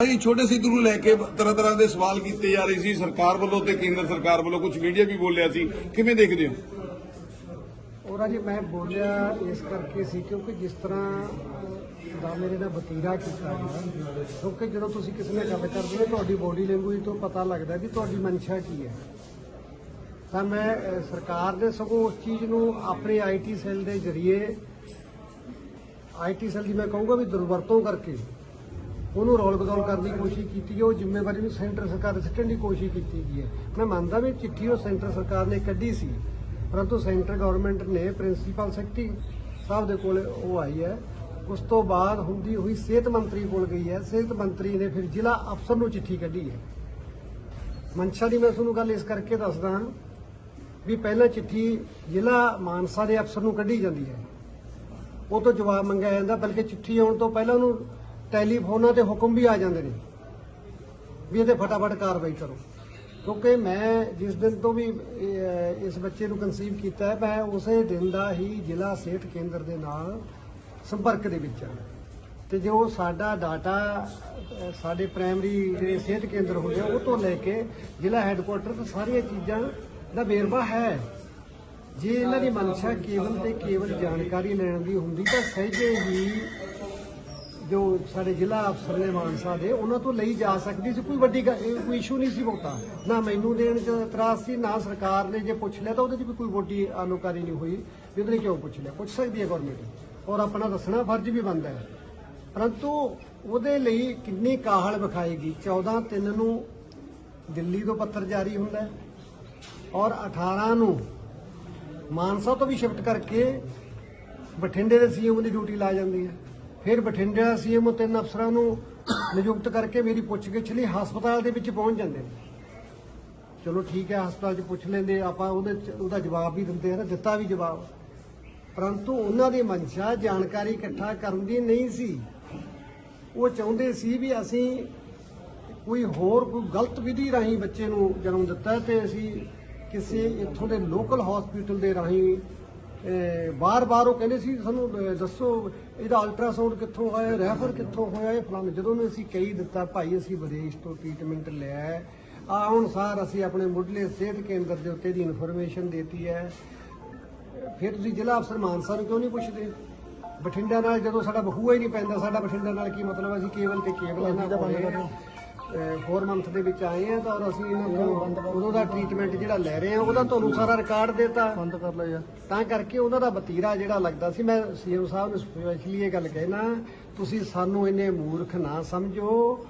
ਭਾਈ ਛੋਟੇ ਸਿੱਧੂ ਨੂੰ ਲੈ ਕੇ ਤਰ੍ਹਾਂ ਤਰ੍ਹਾਂ ਦੇ ਸਵਾਲ ਕੀਤੇ ਜਾ ਰਹੇ ਸੀ ਸਰਕਾਰ ਵੱਲੋਂ ਤੇ ਕੇਂਦਰ ਸਰਕਾਰ ਵੱਲੋਂ ਕੁਝ ਮੀਡੀਆ ਵੀ ਬੋਲਿਆ ਸੀ। ਕਿਵੇਂ ਦੇਖਦੇ ਹੋ? ਔਰ ਜੀ ਮੈਂ ਬੋਲਿਆ ਇਸ ਕਰਕੇ ਸੀ ਕਿਉਂਕਿ ਜਿਸ ਤਰ੍ਹਾਂ ਅਹ, ਦਾ ਮੇਰੇ ਨਾਲ ਵਤੀਰਾ ਕੀਤਾ ਗਿਆ ਕਿਉਂਕਿ ਜਦੋਂ ਤੁਸੀਂ ਕਿਸੇ ਨਾਲ ਗੱਲ ਕਰਦੇ ਹੋ ਤੁਹਾਡੀ ਬੋਡੀ ਲੈਂਗੁਏਜ ਤੋਂ ਪਤਾ ਲੱਗਦਾ ਵੀ ਤੁਹਾਡੀ ਮਨਸ਼ਾ ਕੀ ਹੈ। ਤਾਂ ਮੈਂ ਸਰਕਾਰ ਨੇ ਸਗੋਂ ਉਸ ਚੀਜ਼ ਨੂੰ ਆਪਣੇ ਆਈਟੀ ਸੈੱਲ ਦੇ ਜ਼ਰੀਏ ਆਈਟੀ ਸੈੱਲ ਦੀ ਮੈਂ ਕਹੂੰਗਾ ਵੀ ਦੁਰਵਰਤੋਂ ਕਰਕੇ ਉਹਨੂੰ ਰੋਲ ਬਦੌਲ ਕਰਨ ਦੀ ਕੋਸ਼ਿਸ਼ ਕੀਤੀ ਹੈ, ਉਹ ਜ਼ਿੰਮੇਵਾਰੀ ਨੂੰ ਸੈਂਟਰ ਸਰਕਾਰ ਦੇ ਸਿੱਟਣ ਦੀ ਕੋਸ਼ਿਸ਼ ਕੀਤੀ ਗਈ ਹੈ। ਮੈਂ ਮੰਨਦਾ ਵੀ ਚਿੱਠੀ ਉਹ ਸੈਂਟਰ ਸਰਕਾਰ ਨੇ ਕੱਢੀ ਸੀ, ਪਰੰਤੂ ਸੈਂਟਰ ਗਵਰਨਮੈਂਟ ਨੇ ਪ੍ਰਿੰਸੀਪਲ ਸੈਕਟਰੀ ਸਾਹਿਬ ਦੇ ਕੋਲ ਉਹ ਆਈ ਹੈ। ਉਸ ਤੋਂ ਬਾਅਦ ਹੁੰਦੀ ਹੋਈ ਸਿਹਤ ਮੰਤਰੀ ਕੋਲ ਗਈ ਹੈ। ਸਿਹਤ ਮੰਤਰੀ ਨੇ ਫਿਰ ਜ਼ਿਲ੍ਹਾ ਅਫਸਰ ਨੂੰ ਚਿੱਠੀ ਕੱਢੀ ਹੈ। ਮਨਸ਼ਾ ਦੀ ਮੈਂ ਤੁਹਾਨੂੰ ਗੱਲ ਇਸ ਕਰਕੇ ਦੱਸਦਾ ਹਾਂ ਵੀ ਪਹਿਲਾਂ ਚਿੱਠੀ ਜ਼ਿਲ੍ਹਾ ਮਾਨਸਾ ਦੇ ਅਫਸਰ ਨੂੰ ਕੱਢੀ ਜਾਂਦੀ ਹੈ। ਉਹ ਤੋਂ ਜਵਾਬ ਮੰਗਿਆ ਜਾਂਦਾ, ਬਲਕਿ ਚਿੱਠੀ ਆਉਣ ਤੋਂ ਪਹਿਲਾਂ ਉਹਨੂੰ ਟੈਲੀਫੋਨਾਂ ਤੇ ਹੁਕਮ ਵੀ ਆ ਜਾਂਦੇ ਨੇ ਵੀ ਇਹਦੇ ਫਟਾਫਟ ਕਾਰਵਾਈ ਕਰੋ। ਕਿਉਂਕਿ ਮੈਂ ਜਿਸ ਦਿਨ ਤੋਂ ਵੀ ਇਸ ਬੱਚੇ ਨੂੰ ਕਨਸੀਵ ਕੀਤਾ ਹੈ, ਮੈਂ ਉਸੇ ਦਿਨ ਦਾ ਹੀ ਜ਼ਿਲ੍ਹਾ ਸਿਹਤ ਕੇਂਦਰ ਦੇ ਨਾਲ ਸੰਪਰਕ ਦੇ ਵਿੱਚ ਹਾਂ। ਤੇ ਜੋ ਸਾਡਾ ਡਾਟਾ ਸਾਡੇ ਪ੍ਰਾਇਮਰੀ ਜਿਹੜੇ ਸਿਹਤ ਕੇਂਦਰ ਹੁੰਦੇ ਆ, ਉਹ ਤੋਂ ਲੈ ਕੇ ਜ਼ਿਲ੍ਹਾ ਹੈੱਡਕੁਆਟਰ ਤੋਂ ਸਾਰੀਆਂ ਚੀਜ਼ਾਂ ਦਾ ਵੇਰਵਾ ਹੈ। ਜੇ ਇਹਨਾਂ ਦੀ ਮਨਸ਼ਾ ਕੇਵਲ ਤੇ ਕੇਵਲ ਜਾਣਕਾਰੀ ਲੈਣ ਦੀ ਹੁੰਦੀ ਤਾਂ ਸਹਿਜੇ ਹੀ ਜੋ ਸਾਡੇ ਜ਼ਿਲ੍ਹਾ ਅਫਸਰ ਨੇ ਮਾਨਸਾ ਦੇ, ਉਹਨਾਂ ਤੋਂ ਲਈ ਜਾ ਸਕਦੀ ਸੀ। ਕੋਈ ਵੱਡੀ ਗੱਲ- ਇਹ ਕੋਈ ਇਸ਼ੂ ਨਹੀਂ ਸੀ ਬਹੁਤਾ। ਨਾ ਮੈਨੂੰ ਦੇਣ ਚ ਇਤਰਾਜ਼ ਸੀ, ਨਾ ਸਰਕਾਰ ਨੇ ਜੇ ਪੁੱਛ ਲਿਆ ਤਾਂ ਉਹਦੇ 'ਚ ਵੀ ਕੋਈ ਵੱਡੀ ਆਲੋਕਾਰੀ ਨਹੀਂ ਹੋਈ ਵੀ ਉਹਨੇ ਕਿਉਂ ਪੁੱਛ ਲਿਆ। ਪੁੱਛ ਸਕਦੀ ਹੈ ਗਵਰਨਮੈਂਟ ਔਰ ਆਪਣਾ ਦੱਸਣਾ, ਫਰਜ਼ ਵੀ ਬਣਦਾ ਹੈ। ਪਰੰਤੂ ਉਹਦੇ ਲਈ ਕਿੰਨੀ ਕਾਹਲ ਵਿਖਾਏਗੀ? 14 ਤਿੰਨ ਨੂੰ ਦਿੱਲੀ ਤੋਂ ਪੱਤਰ ਜਾਰੀ ਹੁੰਦਾ ਹੈ ਔਰ 18 ਨੂੰ ਮਾਨਸਾ ਤੋਂ ਵੀ ਸ਼ਿਫਟ ਕਰਕੇ ਬਠਿੰਡੇ ਦੇ ਸੀਐਮ ਦੀ ਡਿਊਟੀ ਲਾ ਜਾਂਦੀ ਹੈ। ਫਿਰ ਬਠਿੰਡੇ ਦਾ ਸੀਐਮ ਤਿੰਨ ਅਫਸਰਾਂ ਨੂੰ ਨਿਯੁਕਤ ਕਰਕੇ ਮੇਰੀ ਪੁੱਛਗਿੱਛ ਲਈ ਹਸਪਤਾਲ ਦੇ ਵਿੱਚ ਪਹੁੰਚ ਜਾਂਦੇ ਨੇ। ਚਲੋ ਠੀਕ ਹੈ, ਹਸਪਤਾਲ 'ਚ ਪੁੱਛ ਲੈਂਦੇ, ਆਪਾਂ ਉਹਦੇ 'ਚ- ਉਹਦਾ ਜਵਾਬ ਵੀ ਦਿੰਦੇ ਹਨ ਦਿੱਤਾ ਵੀ ਜਵਾਬ। ਪਰੰਤੂ ਉਹਨਾਂ ਦੀ ਮਨਸ਼ਾ ਜਾਣਕਾਰੀ ਇਕੱਠਾ ਕਰਨ ਦੀ ਨਹੀਂ ਸੀ। ਉਹ ਚਾਹੁੰਦੇ ਸੀ ਵੀ ਅਸੀਂ ਕੋਈ ਹੋਰ ਕੋਈ ਗਲਤ ਵਿਧੀ ਰਾਹੀਂ ਬੱਚੇ ਨੂੰ ਜਨਮ ਦਿੱਤਾ ਹੈ ਤੇ ਅਸੀਂ ਕਿਸੇ ਇੱਥੋਂ ਦੇ ਲੋਕਲ ਹਸਪੀਟਲ ਦੇ ਰਾਹੀਂ ਬਾਰ-ਬਾਰ ਉਹ ਕਹਿੰਦੇ ਸੀ ਸਾਨੂੰ ਦੱਸੋ ਇਹਦਾ ਅਲਟਰਾਸਾਊਂਡ ਕਿੱਥੋਂ ਹੋਇਆ ਰੈਫਰ ਕਿੱਥੋਂ ਹੋਇਆ ਇਹ ਫਲਾਣੇ ਜਦੋਂ ਨੂੰ ਅਸੀਂ ਕਹੀ ਦਿੱਤਾ ਭਾਈ ਅਸੀਂ ਵਿਦੇਸ਼ ਤੋਂ ਟ੍ਰੀਟਮੈਂਟ ਲਿਆ ਹੈ। ਆ ਹੁਣ ਸਾਰ ਅਸੀਂ ਆਪਣੇ ਮੁੱਢਲੇ ਸਿਹਤ ਕੇਂਦਰ ਦੇ ਉੱਤੇ ਦੀ ਇਨਫੋਰਮੇਸ਼ਨ ਦੇਤੀ ਹੈ। ਫਿਰ ਤੁਸੀਂ ਜ਼ਿਲ੍ਹਾ ਅਫਸਰ ਮਾਨਸਾ ਨੂੰ ਕਿਉਂ ਨਹੀਂ ਪੁੱਛਦੇ? ਬਠਿੰਡਾ ਨਾਲ ਜਦੋਂ ਸਾਡਾ ਬਹੂਆ ਹੀ ਨਹੀਂ ਪੈਂਦਾ ਸਾਡਾ ਬਠਿੰਡਾ ਨਾਲ ਕੀ ਮਤਲਬ ਅਸੀਂ ਕੇਵਲ ਤੇ ਕੇਵਲ ਇਹਨਾਂ ਕੋਲੇ 4 ਮੰਥ ਦੇ ਵਿੱਚ ਆਏ ਆ ਤਾਂ ਔਰ ਅਸੀਂ ਇਹਨਾਂ ਤੋਂ ਉਦੋਂ ਦਾ ਟ੍ਰੀਟਮੈਂਟ ਜਿਹੜਾ ਲੈ ਰਹੇ ਆ ਉਹਦਾ ਤੁਹਾਨੂੰ ਸਾਰਾ ਰਿਕਾਰਡ ਦੇਤਾ। ਬੰਦ ਕਰ ਲਿਆ ਯਾਰ। ਤਾਂ ਕਰਕੇ ਉਹਨਾਂ ਦਾ ਵਤੀਰਾ ਜਿਹੜਾ ਲੱਗਦਾ ਸੀ ਮੈਂ ਸੀਐਮ ਸਾਹਿਬ ਨੂੰ ਸਪੈਸ਼ਲੀ ਇਹ ਗੱਲ ਕਹਿਣਾ ਤੁਸੀਂ ਸਾਨੂੰ ਇੰਨੇ ਮੂਰਖ ਨਾ ਸਮਝੋ।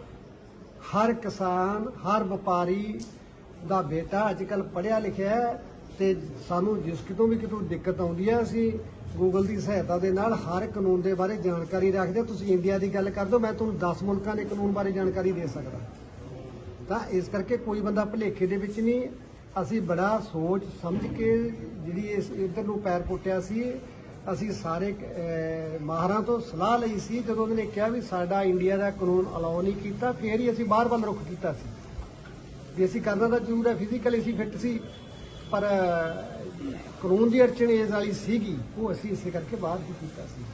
ਹਰ ਕਿਸਾਨ ਹਰ ਵਪਾਰੀ ਦਾ ਬੇਟਾ ਅੱਜ ਕੱਲ ਪੜਿਆ ਲਿਖਿਆ ਤੇ ਸਾਨੂੰ ਜਿਸ ਕਿਤੋਂ ਵੀ ਕਿਤੋਂ ਦਿੱਕਤ ਆਉਂਦੀ ਹੈ ਅਸੀਂ ਗੂਗਲ ਦੀ ਸਹਾਇਤਾ ਦੇ ਨਾਲ ਹਰ ਕਾਨੂੰਨ ਦੇ ਬਾਰੇ ਜਾਣਕਾਰੀ ਰੱਖਦੇ ਹੋ। ਤੁਸੀਂ ਇੰਡੀਆ ਦੀ ਗੱਲ ਕਰ ਦਿਓ ਮੈਂ ਤੁਹਾਨੂੰ 10 ਮੁਲਕਾਂ ਦੇ ਕਾਨੂੰਨ ਬਾਰੇ ਜਾਣਕਾਰੀ ਦੇ ਸਕਦਾ। ਤਾਂ ਇਸ ਕਰਕੇ ਕੋਈ ਬੰਦਾ ਭਲੇਖੇ ਦੇ ਵਿੱਚ ਨਹੀਂ, ਅਸੀਂ ਬੜਾ ਸੋਚ ਸਮਝ ਕੇ ਜਿਹੜੀ ਇਸ ਇਧਰ ਨੂੰ ਪੈਰ ਪੁੱਟਿਆ ਸੀ, ਅਸੀਂ ਸਾਰੇ ਮਾਹਰਾਂ ਤੋਂ ਸਲਾਹ ਲਈ ਸੀ, ਜਦੋਂ ਉਹਨੇ ਕਿਹਾ ਵੀ ਸਾਡਾ ਇੰਡੀਆ ਦਾ ਕਾਨੂੰਨ ਅਲਾਉ ਨਹੀਂ ਕੀਤਾ, ਫੇਰ ਹੀ ਅਸੀਂ ਬਾਹਰ ਵੱਲ ਰੁਖ ਕੀਤਾ ਸੀ। ਵੀ ਅਸੀਂ ਕਰਨਾ ਤਾਂ ਜ਼ਰੂਰ ਹੈ ਫਿਜ਼ੀਕਲੀ ਅਸੀਂ ਫਿੱਟ ਸੀ। ਪਰ ਕਾਨੂੰਨ ਦੀ ਅੜਚਣ ਇਸ ਵਾਲੀ ਸੀਗੀ, ਉਹ ਅਸੀਂ ਇਸੇ ਕਰਕੇ ਬਾਹਰ ਹੀ ਕੀਤਾ ਸੀ।